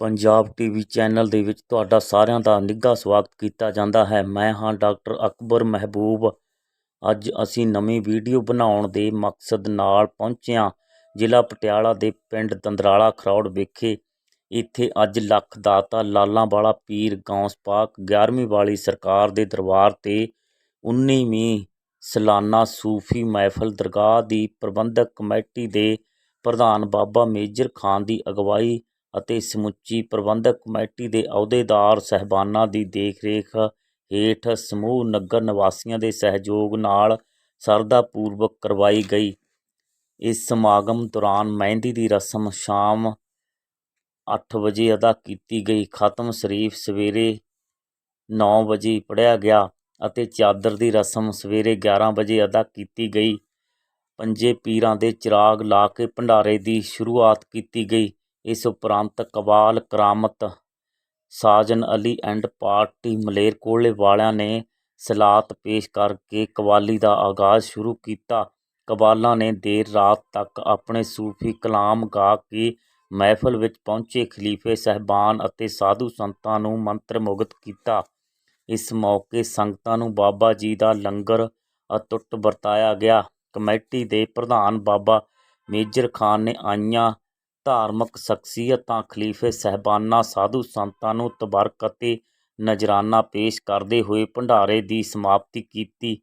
Punjab TV channel ਦੇ ਵਿੱਚ ਤੁਹਾਡਾ ਸਾਰਿਆਂ ਦਾ ਨਿੱਘਾ ਸਵਾਗਤ ਕੀਤਾ ਜਾਂਦਾ ਹੈ। ਮੈਂ ਹਾਂ ਡਾਕਟਰ ਅਕਬਰ ਮਹਿਬੂਬ। ਅੱਜ ਅਸੀਂ ਨਵੀਂ ਵੀਡੀਓ ਬਣਾਉਣ ਦੇ ਮਕਸਦ ਨਾਲ ਪਹੁੰਚਿਆ ਜ਼ਿਲ੍ਹਾ ਪਟਿਆਲਾ ਦੇ ਪਿੰਡ ਦੰਦਰਾਲਾ ਖਰੌੜ ਵਿਖੇ। ਇੱਥੇ ਅੱਜ ਲੱਖ ਦਾਤਾ ਲਾਲਾਂ ਵਾਲਾ ਪੀਰ ਗੌਸ ਪਾਕ 11ਵੀਂ ਵਾਲੀ ਸਰਕਾਰ ਦੇ ਦਰਬਾਰ ਤੇ 19ਵੀਂ ਸਲਾਨਾ ਸੂਫੀ ਮਹਿਫਲ ਦਰਗਾਹ ਦੀ ਪ੍ਰਬੰਧਕ ਕਮੇਟੀ ਦੇ ਪ੍ਰਧਾਨ ਬਾਬਾ ਮੇਜਰ ਖਾਨ ਦੀ ਅਗਵਾਈ ਅਤੇ ਸਮੁੱਚੀ ਪ੍ਰਬੰਧਕ ਕਮੇਟੀ ਦੇ ਅਹੁਦੇਦਾਰ ਸਹਿਬਾਨਾਂ ਦੀ ਦੇਖਰੇਖ ਹੇਠ ਸਮੂਹ ਨਗਰ ਨਿਵਾਸੀਆਂ ਦੇ ਸਹਿਯੋਗ ਨਾਲ ਸਰਦਾ ਪੂਰਵਕ ਕਰਵਾਈ ਗਈ। ਇਸ ਸਮਾਗਮ ਦੌਰਾਨ ਮਹਿੰਦੀ ਦੀ ਰਸਮ ਸ਼ਾਮ 8 ਵਜੇ ਅਦਾ ਕੀਤੀ ਗਈ। ਖਤਮ ਸ਼ਰੀਫ ਸਵੇਰੇ 9 ਵਜੇ ਪੜ੍ਹਿਆ ਗਿਆ ਅਤੇ ਚਾਦਰ ਦੀ ਰਸਮ ਸਵੇਰੇ 11 ਵਜੇ ਅਦਾ ਕੀਤੀ ਗਈ। ਪੰਜੇ ਪੀਰਾਂ ਦੇ ਚਿਰਾਗ ਲਾ ਕੇ ਭੰਡਾਰੇ ਦੀ ਸ਼ੁਰੂਆਤ ਕੀਤੀ ਗਈ। ਇਸ ਉਪਰੰਤ ਕਵਾਲ, ਕਰਾਮਤ, ਸਾਜਨ ਅਲੀ ਐਂਡ ਪਾਰਟੀ ਮਲੇਰਕੋਟਲੇ ਵਾਲਿਆਂ ਨੇ ਸਲਾਤ ਪੇਸ਼ ਕਰਕੇ ਕਵਾਲੀ ਦਾ ਆਗਾਜ਼ ਸ਼ੁਰੂ ਕੀਤਾ। ਕਵਾਲਾਂ ਨੇ ਦੇਰ ਰਾਤ ਤੱਕ ਆਪਣੇ ਸੂਫੀ ਕਲਾਮ ਗਾ ਕੇ ਮਹਿਫਲ ਵਿੱਚ ਪਹੁੰਚੇ। ਖਲੀਫੇ ਸਹਿਬਾਨ ਅਤੇ ਸਾਧੂ ਸੰਤਾਂ ਨੂੰ ਮੰਤਰ ਮੁਗਧ ਕੀਤਾ। ਇਸ ਮੌਕੇ ਸੰਗਤਾਂ ਨੂੰ ਬਾਬਾ ਜੀ ਦਾ ਲੰਗਰ ਅਤੁੱਟ ਵਰਤਾਇਆ ਗਿਆ। ਕਮੇਟੀ ਦੇ ਪ੍ਰਧਾਨ ਬਾਬਾ ਮੇਜਰ ਖਾਨ ਨੇ ਆਈਆਂ ਧਾਰਮਿਕ ਸ਼ਖਸੀਅਤਾਂ, ਖਲੀਫੇ ਸਾਹਿਬਾਨਾਂ, ਸਾਧੂ ਸੰਤਾਂ ਨੂੰ ਤਬਰਕ ਅਤੇ ਨਜ਼ਰਾਨਾ ਪੇਸ਼ ਕਰਦੇ ਹੋਏ ਭੰਡਾਰੇ ਦੀ ਸਮਾਪਤੀ ਕੀਤੀ।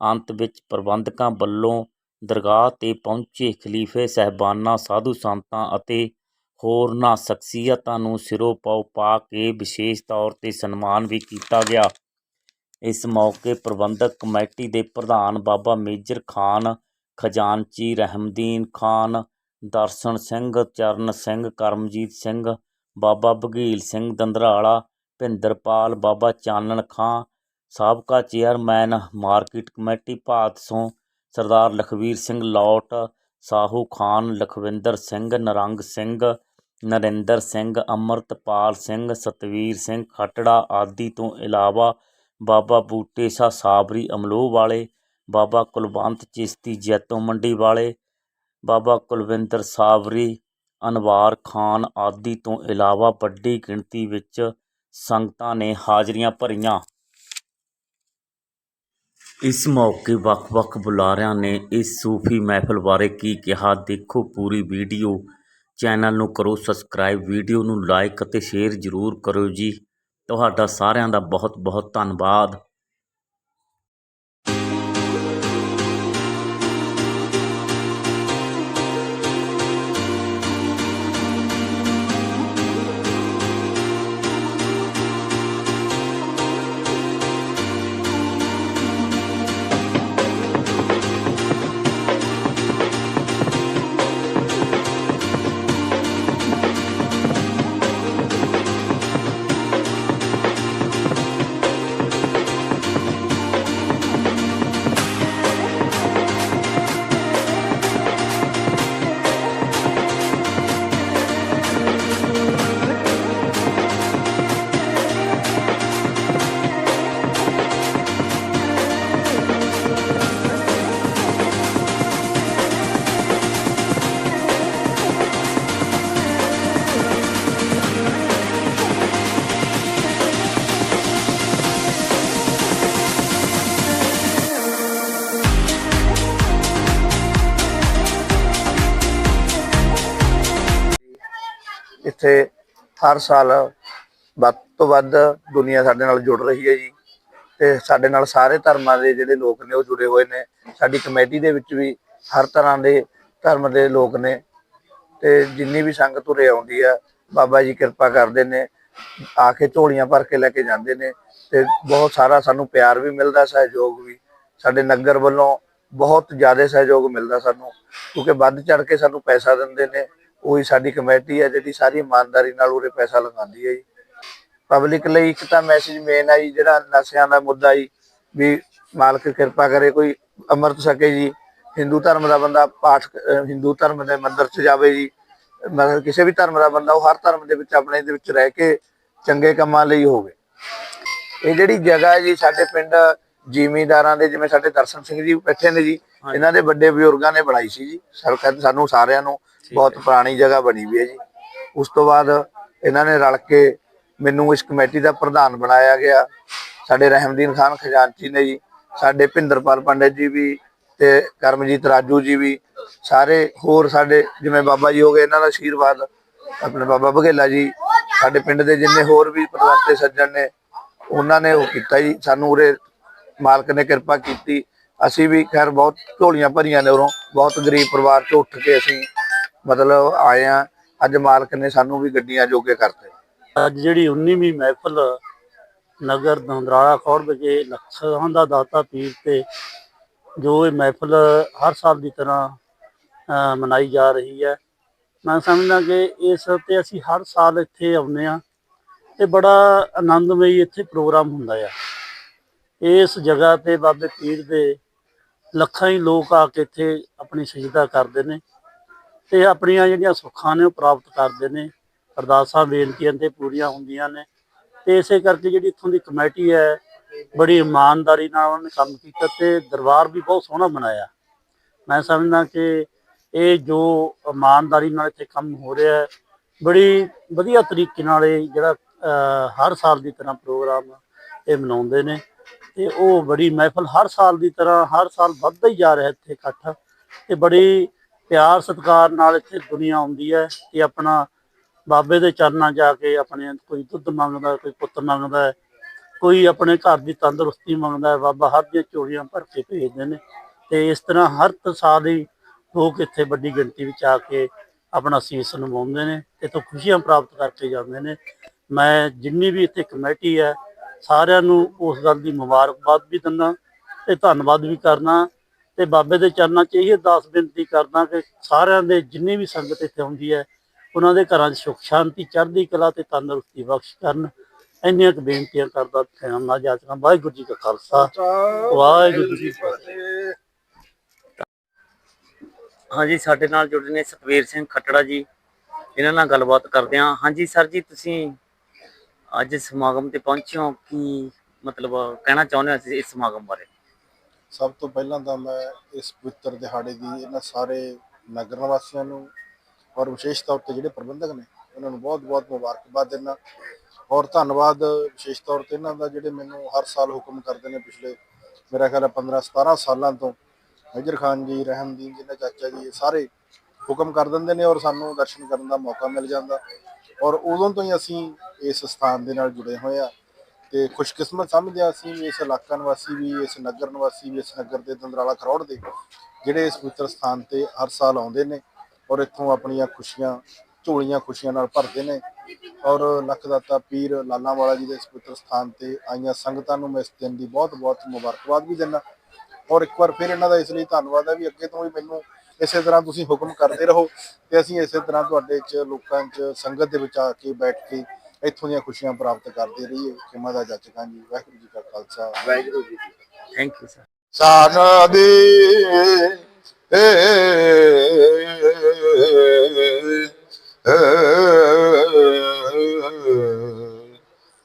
ਅੰਤ ਵਿੱਚ ਪ੍ਰਬੰਧਕਾਂ ਵੱਲੋਂ ਦਰਗਾਹ ਤੇ ਪਹੁੰਚੇ ਖਲੀਫੇ ਸਾਹਿਬਾਨਾਂ, ਸਾਧੂ ਸੰਤਾਂ ਅਤੇ ਹੋਰਨਾਂ ਸ਼ਖਸੀਅਤਾਂ ਨੂੰ ਸਿਰੋਂ ਪਾਉ ਪਾ ਕੇ ਵਿਸ਼ੇਸ਼ ਤੌਰ ਤੇ ਸਨਮਾਨ ਵੀ ਕੀਤਾ ਗਿਆ। ਇਸ ਮੌਕੇ ਪ੍ਰਬੰਧਕ ਕਮੇਟੀ ਦੇ ਪ੍ਰਧਾਨ ਬਾਬਾ ਮੇਜਰ ਖਾਨ, ਖਜ਼ਾਨਚੀ ਰਹਿਮਦੀਨ ਖਾਨ ਦਰਸ਼ਨ ਸਿੰਘ, ਚਰਨ ਸਿੰਘ, ਕਰਮਜੀਤ ਸਿੰਘ, ਬਾਬਾ ਬਘੀਲ ਸਿੰਘ, ਦੰਦਰਾਲਾ, ਭਿੰਦਰਪਾਲ, ਬਾਬਾ ਚਾਨਣ ਖਾਂ, ਸਾਬਕਾ chairman, market committee Bhadson Sardar Lakhvir Singh Laut, Sahu Khan, Lakhwinder Singh, Narang Singh, Narinder Singh, Amritpal Singh, Satvir Singh, Khattra ਆਦਿ ਤੋਂ ਇਲਾਵਾ ਬਾਬਾ ਬੂਟੇ ਸ਼ਾਹ ਸਾਬਰੀ ਅਮਲੋਹ ਵਾਲੇ, ਬਾਬਾ ਕੁਲਵੰਤ ਚਿਸ਼ਤੀ ਜੈਤੋ ਮੰਡੀ ਵਾਲੇ ਬਾਬਾ ਕੁਲਵਿੰਦਰ ਸਾਵਰੀ ਅਨਵਾਰ ਖਾਨ ਆਦਿ ਤੋਂ ਇਲਾਵਾ ਵੱਡੀ ਗਿਣਤੀ ਵਿੱਚ ਸੰਗਤਾਂ ਨੇ ਹਾਜ਼ਰੀਆਂ ਭਰੀਆਂ। ਇਸ ਮੌਕੇ ਵੱਖ-ਵੱਖ ਬੁਲਾਰਿਆਂ ਨੇ ਇਸ ਸੂਫੀ ਮਹਿਫਲ ਬਾਰੇ ਕੀ ਕਿਹਾ, ਦੇਖੋ ਪੂਰੀ ਵੀਡੀਓ। ਚੈਨਲ ਨੂੰ ਕਰੋ ਸਬਸਕ੍ਰਾਈਬ, ਵੀਡੀਓ ਨੂੰ ਲਾਈਕ ਅਤੇ ਸ਼ੇਅਰ ਜ਼ਰੂਰ ਕਰੋ ਜੀ। ਤੁਹਾਡਾ ਸਾਰਿਆਂ ਦਾ ਬਹੁਤ-ਬਹੁਤ ਧੰਨਵਾਦ। ਇੱਥੇ ਹਰ ਸਾਲ ਵੱਧ ਤੋਂ ਵੱਧ ਦੁਨੀਆ ਸਾਡੇ ਨਾਲ ਜੁੜ ਰਹੀ ਹੈ ਜੀ। ਤੇ ਸਾਡੇ ਨਾਲ ਸਾਰੇ ਧਰਮਾਂ ਦੇ ਜਿਹੜੇ ਲੋਕ ਨੇ ਉਹ ਜੁੜੇ ਹੋਏ ਨੇ। ਸਾਡੀ ਕਮੇਟੀ ਦੇ ਵਿੱਚ ਵੀ ਹਰ ਤਰ੍ਹਾਂ ਦੇ ਧਰਮ ਦੇ ਲੋਕ ਨੇ। ਤੇ ਜਿੰਨੀ ਵੀ ਸੰਗਤ ਉਰੇ ਆਉਂਦੀ ਆ, ਬਾਬਾ ਜੀ ਕਿਰਪਾ ਕਰਦੇ ਨੇ, ਆ ਕੇ ਝੋਲੀਆਂ ਭਰ ਕੇ ਲੈ ਕੇ ਜਾਂਦੇ ਨੇ। ਤੇ ਬਹੁਤ ਸਾਰਾ ਸਾਨੂੰ ਪਿਆਰ ਵੀ ਮਿਲਦਾ, ਸਹਿਯੋਗ ਵੀ। ਸਾਡੇ ਨਗਰ ਵੱਲੋਂ ਬਹੁਤ ਜ਼ਿਆਦਾ ਸਹਿਯੋਗ ਮਿਲਦਾ ਸਾਨੂੰ, ਕਿਉਂਕਿ ਵੱਧ ਚੜ ਕੇ ਸਾਨੂੰ ਪੈਸਾ ਦਿੰਦੇ ਨੇ। ਉਹੀ ਸਾਡੀ ਕਮੇਟੀ ਹੈ ਜਿਹੜੀ ਸਾਰੀ ਇਮਾਨਦਾਰੀ ਨਾਲ ਉਰੇ ਪੈਸਾ ਲਗਾਉਂਦੀ ਹੈ ਜੀ। ਪਬਲਿਕ ਲਈ ਇੱਕ ਤਾਂ ਮੈਸੇਜ ਮੇਨ ਹੈ ਜੀ ਜਿਹੜਾ ਨਸ਼ਿਆਂ ਦਾ ਮੁੱਦਾ ਜੀ ਵੀ ਮਾਲਕ ਕਿਰਪਾ ਕਰੇ ਕੋਈ ਅੰਮ੍ਰਿਤ ਛਕੇ ਜੀ ਹਿੰਦੂ ਧਰਮ ਦਾ ਬੰਦਾ ਪਾਠ ਹਿੰਦੂ ਧਰਮ ਦੇ ਮੰਦਿਰ 'ਚ ਜਾਵੇ ਜੀ ਮਤਲਬ ਕਿਸੇ ਵੀ ਧਰਮ ਦਾ ਬੰਦਾ ਉਹ ਹਰ ਧਰਮ ਦੇ ਵਿੱਚ ਆਪਣੇ ਦੇ ਵਿੱਚ ਰਹਿ ਕੇ ਚੰਗੇ ਕੰਮਾਂ ਲਈ ਹੋਵੇ। ਇਹ ਜਿਹੜੀ ਜਗ੍ਹਾ ਹੈ ਜੀ ਸਾਡੇ ਪਿੰਡ ਜ਼ਿਮੀਂਦਾਰਾਂ ਦੇ ਜਿਵੇਂ ਸਾਡੇ ਦਰਸ਼ਨ ਸਿੰਘ ਜੀ ਬੈਠੇ ਨੇ ਜੀ ਇਹਨਾਂ ਦੇ ਵੱਡੇ ਬਜ਼ੁਰਗਾਂ ਨੇ ਬਣਾਈ ਸੀ ਜੀ ਸਰਕਾਰ ਸਾਨੂੰ ਸਾਰਿਆਂ ਨੂੰ ਬਹੁਤ ਪੁਰਾਣੀ ਜਗ੍ਹਾ ਬਣੀ ਵੀ ਹੈ ਜੀ। ਉਸ ਤੋਂ ਬਾਅਦ ਇਹਨਾਂ ਨੇ ਰਲ ਕੇ ਮੈਨੂੰ ਇਸ ਕਮੇਟੀ ਦਾ ਪ੍ਰਧਾਨ ਬਣਾਇਆ ਗਿਆ। ਸਾਡੇ ਰਹਿਮਦੀਨ ਖਾਨ ਖਜ਼ਾਨਚੀ ਨੇ ਜੀ, ਸਾਡੇ ਭਿੰਦਰਪਾਲ ਪੰਡਿਤ ਜੀ ਵੀ ਤੇ ਕਰਮਜੀਤ ਰਾਜੂ ਜੀ ਵੀ, ਸਾਰੇ ਹੋਰ ਸਾਡੇ ਜਿਵੇਂ ਬਾਬਾ ਜੀ ਹੋ ਗਏ, ਇਹਨਾਂ ਦਾ ਆਸ਼ੀਰਵਾਦ ਆਪਣੇ ਬਾਬਾ ਬਘੇਲਾ ਜੀ, ਸਾਡੇ ਪਿੰਡ ਦੇ ਜਿੰਨੇ ਹੋਰ ਵੀ ਪਰਵੰਤੇ ਸੱਜਣ ਨੇ, ਉਹਨਾਂ ਨੇ ਉਹ ਕੀਤਾ ਜੀ। ਸਾਨੂੰ ਉਰੇ ਮਾਲਕ ਨੇ ਕਿਰਪਾ ਕੀਤੀ। ਅਸੀਂ ਵੀ ਖੈਰ ਬਹੁਤ ਝੋਲੀਆਂ ਭਰੀਆਂ ਨੇ ਉਰੋਂ, ਬਹੁਤ ਗਰੀਬ ਪਰਿਵਾਰ ਤੋਂ ਉੱਠ ਕੇ ਅਸੀਂ ਮਤਲਬ ਆਏ ਆ, ਅੱਜ ਮਾਲਕ ਨੇ ਸਾਨੂੰ ਵੀ ਗੱਡੀਆਂ ਜੋਗੇ ਕਰਤੇ। ਅੱਜ ਜਿਹੜੀ 19ਵੀਂ ਮਹਿਫਲ ਨਗਰ ਦੰਦਰਾਲਾ ਖੌੜ ਵਿਖੇ ਲੱਖਾਂ ਦਾ ਦਾਤਾ ਪੀਰ ਤੇ ਜੋ ਇਹ ਮਹਿਫਲ ਹਰ ਸਾਲ ਦੀ ਤਰ੍ਹਾਂ ਮਨਾਈ ਜਾ ਰਹੀ ਹੈ। ਮੈਂ ਸਮਝਦਾ ਕਿ ਇਸ ਤੇ ਅਸੀਂ ਹਰ ਸਾਲ ਇੱਥੇ ਆਉਂਦੇ ਆ ਤੇ ਬੜਾ ਆਨੰਦਮਈ ਇੱਥੇ ਪ੍ਰੋਗਰਾਮ ਹੁੰਦਾ ਆ। ਇਸ ਜਗ੍ਹਾ ਤੇ ਬਾਬੇ ਪੀਰ ਦੇ ਲੱਖਾਂ ਹੀ ਲੋਕ ਆ ਕੇ ਇੱਥੇ ਆਪਣੀ ਸਜਦਾ ਕਰਦੇ ਨੇ। ਤੇ ਆਪਣੀਆਂ ਜਿਹੜੀਆਂ ਸੁੱਖਾਂ ਨੇ ਉਹ ਪ੍ਰਾਪਤ ਕਰਦੇ ਨੇ। ਅਰਦਾਸਾਂ, ਬੇਨਤੀਆਂ ਤੇ ਪੂਰੀਆਂ ਹੁੰਦੀਆਂ ਨੇ। ਤੇ ਇਸੇ ਕਰਕੇ ਜਿਹੜੀ ਇੱਥੋਂ ਦੀ ਕਮੇਟੀ ਹੈ, ਬੜੀ ਇਮਾਨਦਾਰੀ ਨਾਲ ਉਹਨਾਂ ਨੇ ਕੰਮ ਕੀਤਾ ਤੇ ਦਰਬਾਰ ਵੀ ਬਹੁਤ ਸੋਹਣਾ ਬਣਾਇਆ। ਮੈਂ ਸਮਝਦਾ ਕਿ ਇਹ ਜੋ ਇਮਾਨਦਾਰੀ ਨਾਲ ਇੱਥੇ ਕੰਮ ਹੋ ਰਿਹਾ ਹੈ, ਬੜੀ ਵਧੀਆ ਤਰੀਕੇ ਨਾਲ ਇਹ ਜਿਹੜਾ ਹਰ ਸਾਲ ਦੀ ਤਰ੍ਹਾਂ ਪ੍ਰੋਗਰਾਮ ਇਹ ਮਨਾਉਂਦੇ ਨੇ। ਤੇ ਉਹ ਬੜੀ ਮਹਿਫਲ ਹਰ ਸਾਲ ਦੀ ਤਰ੍ਹਾਂ, ਹਰ ਸਾਲ ਵੱਧਦਾ ਹੀ ਜਾ ਰਿਹਾ ਇੱਥੇ ਇਕੱਠ। ਤੇ ਬੜੀ ਪਿਆਰ ਸਤਿਕਾਰ ਨਾਲ ਇੱਥੇ ਦੁਨੀਆ ਆਉਂਦੀ ਹੈ ਕਿ ਆਪਣਾ ਬਾਬੇ ਦੇ ਚਰਨਾਂ ਜਾ ਕੇ ਆਪਣੇ ਕੋਈ ਦੁੱਧ ਮੰਗਦਾ ਕੋਈ ਪੁੱਤ ਮੰਗਦਾ ਹੈ, ਕੋਈ ਆਪਣੇ ਘਰ ਦੀ ਤੰਦਰੁਸਤੀ ਮੰਗਦਾ ਹੈ, ਬਾਬਾ ਹਰ ਦੀਆਂ ਚੋਰੀਆਂ ਭਰ ਕੇ ਭੇਜਦੇ ਨੇ ਤੇ ਇਸ ਤਰ੍ਹਾਂ ਹਰ ਤ- ਸਾਲ ਹੀ ਲੋਕ ਇੱਥੇ ਵੱਡੀ ਗਿਣਤੀ ਵਿੱਚ ਆ ਕੇ ਆਪਣਾ ਸੀਸ ਨਿਭਾਉਂਦੇ ਨੇ ਤੇ ਤੋਂ ਖੁਸ਼ੀਆਂ ਪ੍ਰਾਪਤ ਕਰਕੇ ਜਾਂਦੇ ਨੇ। ਮੈਂ ਜਿੰਨੀ ਵੀ ਇੱਥੇ ਕਮੇਟੀ ਹੈ ਸਾਰਿਆਂ ਨੂੰ ਉਸ ਗੱਲ ਦੀ ਮੁਬਾਰਕਬਾਦ ਵੀ ਦਿੰਦਾ ਤੇ ਧੰਨਵਾਦ ਵੀ ਕਰਨਾ ਤੇ ਬਾਬੇ ਦੇ ਚਰਨਾਂ 'ਚ ਇਹ ਅਰਦਾਸ ਬੇਨਤੀ ਕਰਦਾ ਕਿ ਸਾਰਿਆਂ ਦੇ ਜਿੰਨੀ ਵੀ ਸੰਗਤ ਇੱਥੇ ਹੁੰਦੀ ਹੈ, ਉਹਨਾਂ ਦੇ ਘਰਾਂ 'ਚ ਸੁਖ, ਸ਼ਾਂਤੀ, ਚੜ੍ਹਦੀ ਕਲਾ ਤੇ ਤੰਦਰੁਸਤੀ ਬਖਸ਼ ਕਰਨ। ਇੰਨੀਆਂ ਕੁ ਬੇਨਤੀਆਂ ਕਰਦਾ ਖਿਆਲ ਨਾਲ ਜਾਚਕਾਂ ਵਾਹਿਗੁਰੂ ਜੀ ਕਾ ਖਾਲਸਾ। ਵਾਹਿਗੁਰੂ ਜੀ ਕੀ ਫਤਿਹ। ਹਾਂਜੀ, ਸਾਡੇ ਨਾਲ ਜੁੜੇ ਨੇ ਸਤਵੀਰ ਸਿੰਘ ਖੱਟੜਾ ਜੀ। ਇਹਨਾਂ ਨਾਲ ਗੱਲਬਾਤ ਕਰਦੇ ਹਾਂ। ਹਾਂਜੀ, ਸਰ ਜੀ, ਤੁਸੀਂ ਅੱਜ ਸਮਾਗਮ ਤੇ ਪਹੁੰਚੇ ਹੋ। ਕੀ ਮਤਲਬ ਕਹਿਣਾ ਚਾਹੁੰਦੇ ਹੋ ਤੁਸੀਂ ਇਸ ਸਮਾਗਮ ਬਾਰੇ? ਸਭ ਤੋਂ ਪਹਿਲਾਂ ਤਾਂ ਮੈਂ ਇਸ ਪਵਿੱਤਰ ਦਿਹਾੜੇ ਦੀ ਇਹਨਾਂ ਸਾਰੇ ਨਗਰ ਨਿਵਾਸੀਆਂ ਨੂੰ ਔਰ ਵਿਸ਼ੇਸ਼ ਤੌਰ ਤੇ ਜਿਹੜੇ ਪ੍ਰਬੰਧਕ ਨੇ, ਉਹਨਾਂ ਨੂੰ ਬਹੁਤ-ਬਹੁਤ ਮੁਬਾਰਕਬਾਦ ਦਿੰਦਾ ਔਰ ਧੰਨਵਾਦ ਵਿਸ਼ੇਸ਼ ਤੌਰ ਤੇ ਇਹਨਾਂ ਦਾ ਜਿਹੜੇ ਮੈਨੂੰ ਹਰ ਸਾਲ ਹੁਕਮ ਕਰਦੇ ਨੇ ਪਿਛਲੇ ਮੇਰਾ ਖਿਆਲ ਹੈ 15-17 ਸਾਲਾਂ ਤੋਂ ਮੇਜਰ ਖਾਨ ਜੀ ਰਹਿਮਦੀਨ ਜੀ ਨੇ ਚਾਚਾ ਜੀ, ਇਹ ਸਾਰੇ ਹੁਕਮ ਕਰ ਦਿੰਦੇ ਨੇ ਔਰ ਸਾਨੂੰ ਦਰਸ਼ਨ ਕਰਨ ਦਾ ਮੌਕਾ ਮਿਲ ਜਾਂਦਾ ਔਰ ਉਦੋਂ ਤੋਂ ਹੀ ਅਸੀਂ ਇਸ ਸਥਾਨ ਦੇ ਨਾਲ ਜੁੜੇ ਹੋਏ ਆ। ਤੇ ਖੁਸ਼ਕਿਸਮਤ ਸਮਝਦੇ ਹਾਂ ਅਸੀਂ ਵੀ ਇਸ ਇਲਾਕਾ ਨਿਵਾਸੀ ਵੀ, ਇਸ ਨਗਰ ਨਿਵਾਸੀ ਵੀ, ਇਸ ਨਗਰ ਦੇ ਦੰਦਰਾਲਾ ਖਰੋੜ ਦੇ ਜਿਹੜੇ ਇਸ ਪਵਿੱਤਰ ਸਥਾਨ ਤੇ ਹਰ ਸਾਲ ਆਉਂਦੇ ਨੇ ਔਰ ਇੱਥੋਂ ਆਪਣੀਆਂ ਖੁਸ਼ੀਆਂ, ਝੋਲੀਆਂ ਖੁਸ਼ੀਆਂ ਨਾਲ ਭਰਦੇ ਨੇ ਔਰ ਲੱਖਦਾਤਾ ਪੀਰ ਲਾਲਾਂ ਵਾਲਾ ਜੀ ਦੇ ਇਸ ਪਵਿੱਤਰ ਸਥਾਨ ਤੇ ਆਈਆਂ ਸੰਗਤਾਂ ਨੂੰ ਮੈਂ ਇਸ ਦਿਨ ਦੀ ਬਹੁਤ-ਬਹੁਤ ਮੁਬਾਰਕਬਾਦ ਵੀ ਦਿੰਦਾ ਔਰ ਇੱਕ ਵਾਰ ਫਿਰ ਇਹਨਾਂ ਦਾ ਇਸ ਲਈ ਧੰਨਵਾਦ ਹੈ ਵੀ ਅੱਗੇ ਤੋਂ ਵੀ ਮੈਨੂੰ ਇਸੇ ਤਰ੍ਹਾਂ ਤੁਸੀਂ ਹੁਕਮ ਕਰਦੇ ਰਹੋ ਤੇ ਅਸੀਂ ਇਸੇ ਤਰ੍ਹਾਂ ਤੁਹਾਡੇ ਚ ਲੋਕਾਂ ਚ ਸੰਗਤ ਦੇ ਵਿੱਚ ਆ ਕੇ ਬੈਠ ਕੇ ਇੱਥੋਂ ਦੀਆਂ ਖੁਸ਼ੀਆਂ ਪ੍ਰਾਪਤ ਕਰਦੇ ਰਹੀਏ ਖਿਮਾ ਦਾ ਜੱਜਕਾਂ ਜੀ ਵਾਹਿਗੁਰੂ ਜੀ ਕਾ Khalsa. Waheguru ji thank you sir ਸਾਨਦੀ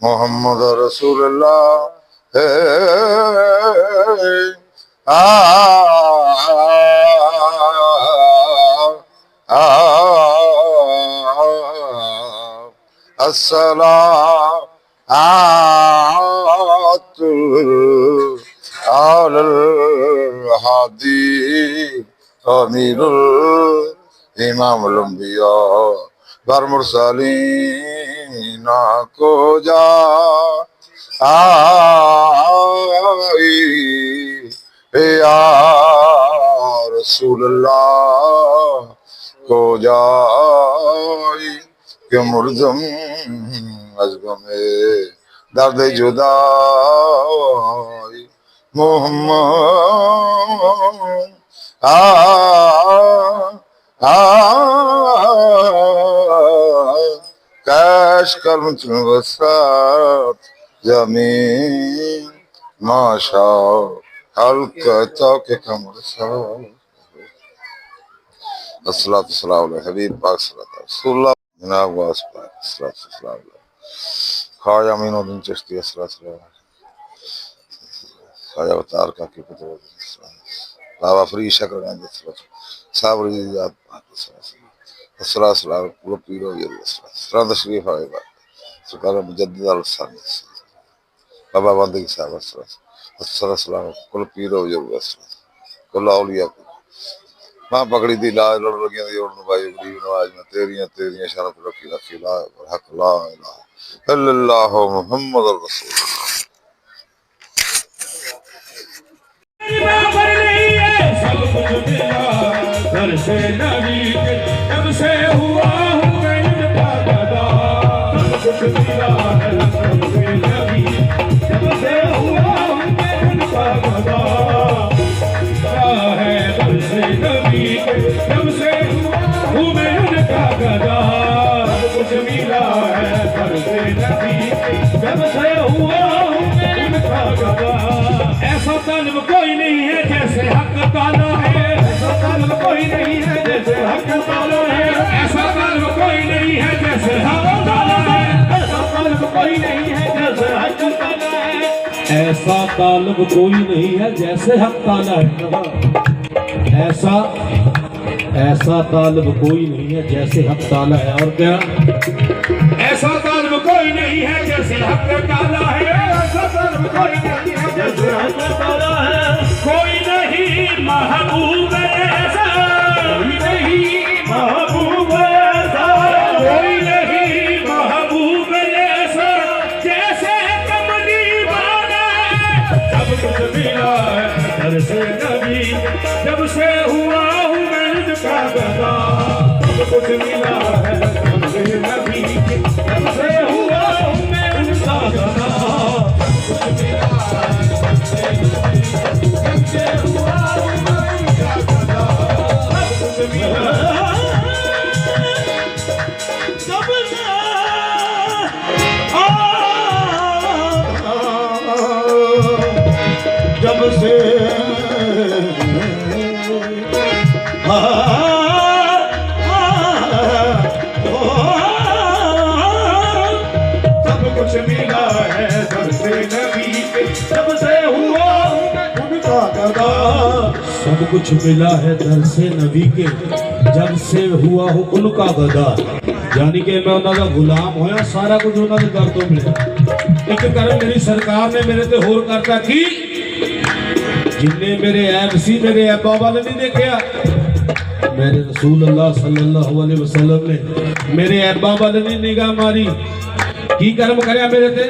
Muhammad ਰਸੂਲullah ਆ الصلاة على الهادي أمير الإمام الأنبياء والمرسلين کو جا آئی یا رسول اللہ کو جائی ਕਿ ਮੁਰਜ਼ਮ ਅਜ਼ਗਮੇ ਦਰਦ ਜੁਦਾਈ ਮੁਹੰਮਦ ਆ ਆ ਕਾਸ਼ ਕਰਮ ਤੁਮ ਵਸਾਤ ਜ਼ਮੀਨ ਮਾਸ਼ਾ ਹਲਕ ਤੱਕ ਕਮਰ ਸਾ ਅਸਲਾਤ ਪਾਕ জনাব গাছ খাওয়া মিনুদ্দিন চিস্তি খাজা তার কাকি বাবা ফ্রি শকর গান্ধী সাবরি اسرار اسرار پورا پیر ہو گیا اسرار اسرار تشریف آئے گا سرکار مجدد السانی بابا بندگی صاحب اسرار اسرار اسرار کل پیر ہو گیا اسرار کل اولیاء کو ਮਾਂ ਪਕੜੀ ਦੀ ਲਾਜ ਲੜ ਲਗੀਆਂ ਦੀ ਓੜ ਨੂੰ ਬਾਈ ਗਰੀਬ ਨਵਾਜ਼ ਮੈਂ ਤੇਰੀਆਂ ਤੇਰੀਆਂ ਸ਼ਰਮ ਰੱਖੀ ਰੱਖੀ ਲਾ, ਹਕ ਲਾ ਇਲਾ ਅੱਲਾਹ ਮੁਹੰਮਦ ਰਸੂਲ। ਬਰਾਬਰ ਨਹੀਂ ਹੈ, ਸਭ ਕੁਝ ਤੇਰਾ। ਘਰ ਸੇ ਨਵੀ ਕੇ ਤਬ ਸੇ ਹੁਆ ਹੂੰ ਮੈਂ ਪਾਦਾ। ਸਭ ਕੁਝ ਤੇਰਾ ایسا کوئی نہیں ہے جیسے حق تعالیٰ ہے ایسا جیسے ایسا طلب کوئی نہیں ہے جیسے حق تعالیٰ ہے طالب کوئی نہیں ہے جیسے حق تعالیٰ ہے ایسا ایسا طالب کوئی نہیں ہے جیسے حق تعالیٰ ہے اور کیا महाभ سب کچھ ملا ہے در سے نبی کے، جب سے ہوا ہو ان کا گدا یعنی کہ میں انہوں کا غلام ہویا، سارا کچھ انہوں نے کر ملے ایک کرم میری سرکار نے میرے تے ہور کرتا کی؟ جن نے میرے عیب سی، میرے عیب بابا نے نہیں دیکھیا۔ میرے رسول اللہ صلی اللہ علیہ وسلم نے میرے عیب بابا نے نہیں نگاہ ماری۔ کی کرم کریا میرے تے؟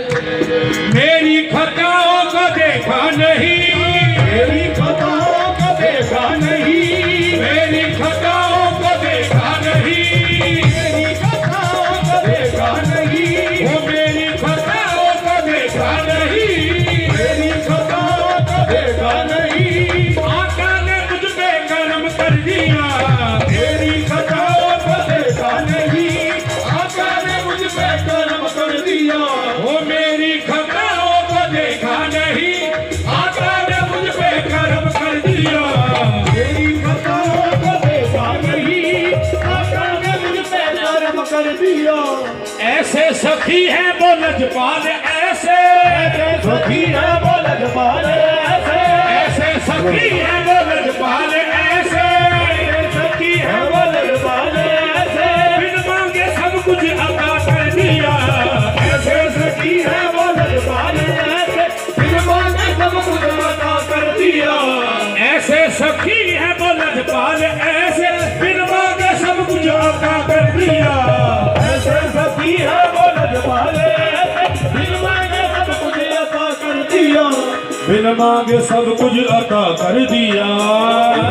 میری خطاوں کا دیکھا نہیں۔ को देखा नहीं ऐसे सखी है वो लजपाल ऐसे ऐसे सखी है वो लजपाल ऐसे ऐसे सखी है مانگ سب کچھ عطا کر دیا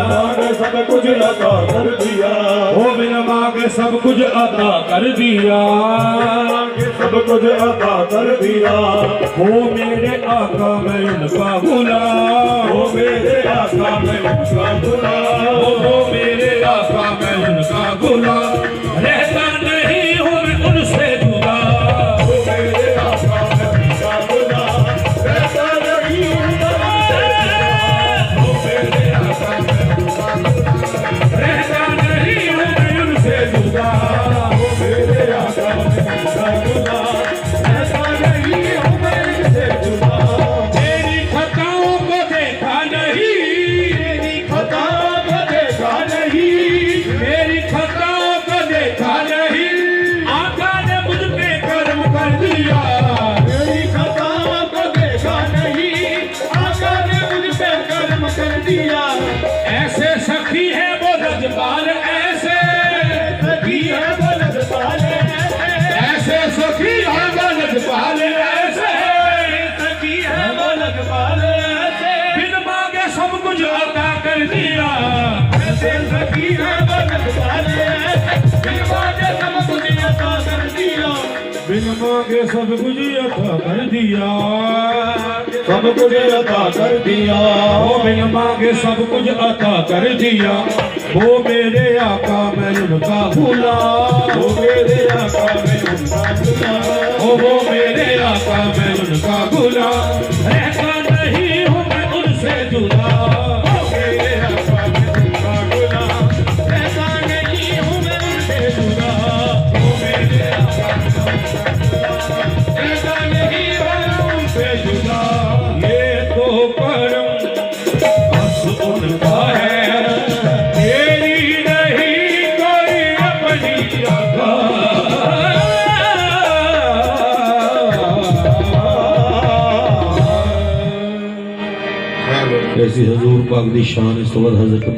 مانگ سب کچھ عطا کر دیا بن مانگ سب کچھ عطا کر دیا سب کچھ عطا کر دیا وہ میرے آقا میں ان کا بھولا وہ میرے آقا میں ان کا بھولا وہ میرے آقا میں ان کا بھولا غلام ਮੰਗੇ ਸਭ ਕੁਝ ਅਤਾ ਕਰ ਦਿਆ ਸਭ ਕੁਝ ਅਤਾ ਕਰ ਦਿਆ ਉਹ ਮੈਨੂੰ ਮੰਗੇ ਸਭ ਕੁਝ ਅਥਾ ਕਰ ਦਿਆ ਉਹ ਮੇਰੇ ਆਕਾ ਮੈਨੂੰ ਕਾ ਭੁਲਾ। ਉਹ ਮੇਰੇ ਆਕਾ ਮੈਨੂੰ ਕਾ ਭੁਲਾ। ਉਹ ਮੇਰੇ ਆਕਾ ਮੈਨੂੰ ਕਾ ਭੁਲਾ। ਰਹਿਤਾ ਨਹੀਂ ਹੂੰ ਮੈਂ ਉਨਸੇ ਜੁਦਾ। पाक दी शान इस वक्त हजरत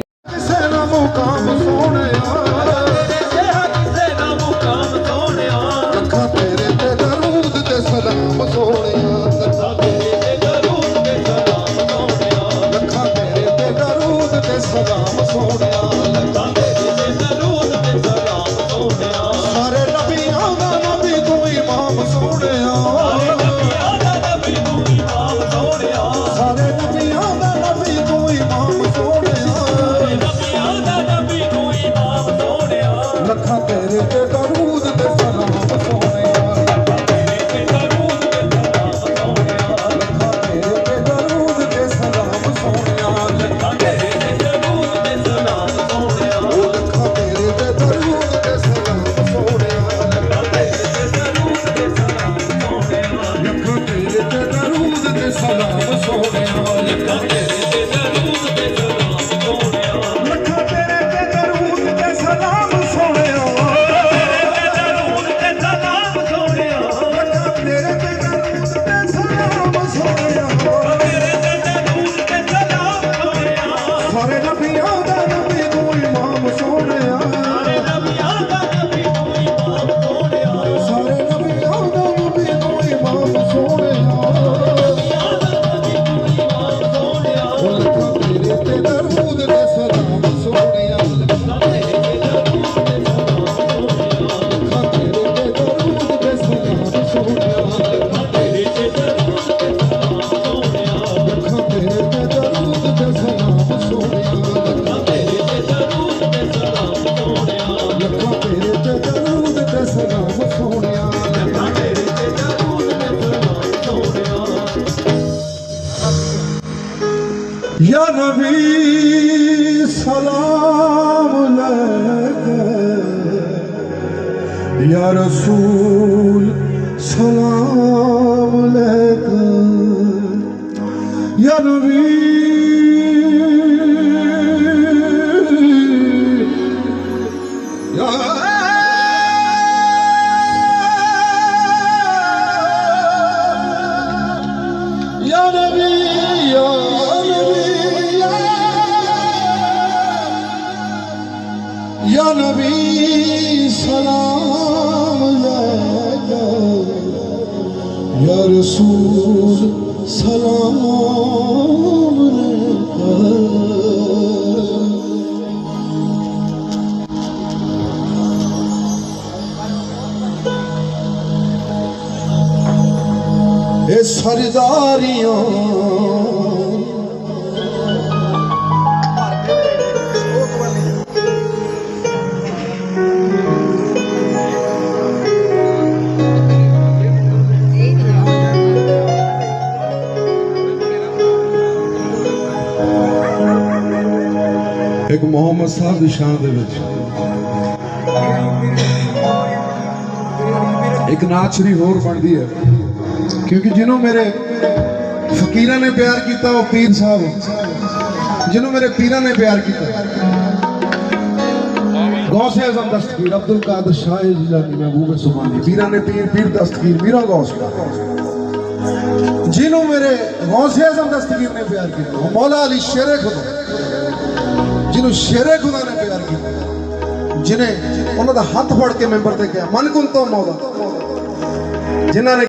Ya Resul Selam Aleyka Ya Rabbi Ya Resul selamın E saridariyan ਇੱਕ ਮੁਹੰਮਦ ਸਾਹਿਬ ਦੀ ਸ਼ਾਨ ਦੇ ਵਿੱਚ। ਇੱਕ ਨਾਚਰੀ ਹੋਰ ਬਣਦੀ ਹੈ। ਕਿਉਂਕਿ ਜਿਹਨੂੰ ਮੇਰੇ ਫਕੀਰਾਂ ਨੇ ਪਿਆਰ ਕੀਤਾ, ਉਹ ਪੀਰ ਸਾਹਿਬ ਜਿਹਨੂੰ ਮੇਰੇ ਪੀਰਾਂ ਨੇ ਪਿਆਰ ਕੀਤਾ। ਗੌਸੇ ਅਜ਼ਮ ਦਸਤਗੀਰ, ਅਬਦੁਲ ਕਾਦਰ ਸ਼ਾਹ ਜਿਲਾਨੀ ਮਹਿਬੂਬ ਸੁਬਾਨੀ। ਪੀਰਾਂ ਨੇ ਪੀਰ ਪੀਰ ਦਸਤਗੀਰ, ਮੀਰਾ ਗੌਸ ਜਿਹਨੂੰ ਮੇਰੇ ਗੌਸੇ ਅਜ਼ਮ ਦਸਤਗੀਰ ਨੇ ਪਿਆਰ ਕੀਤਾ। ਮੌਲਾ ਅਲੀ ਸ਼ੇਰੇ ਖੁਦ। ਜਿਹਨੂੰ ਸ਼ੇਰੇ ਖੁਦਾ ਨੇ ਪਿਆਰ ਕੀਤਾ। ਜਿਨੇ ਉਹਨਾਂ ਦਾ ਹੱਥ ਫੜ ਕੇ ਮੈਂਬਰ ਤੇ ਕਿਹਾ, ਮਨ ਕੁੰਤੋਂ ਮੌਲਾ ਜਿਨ੍ਹਾਂ ਨੇ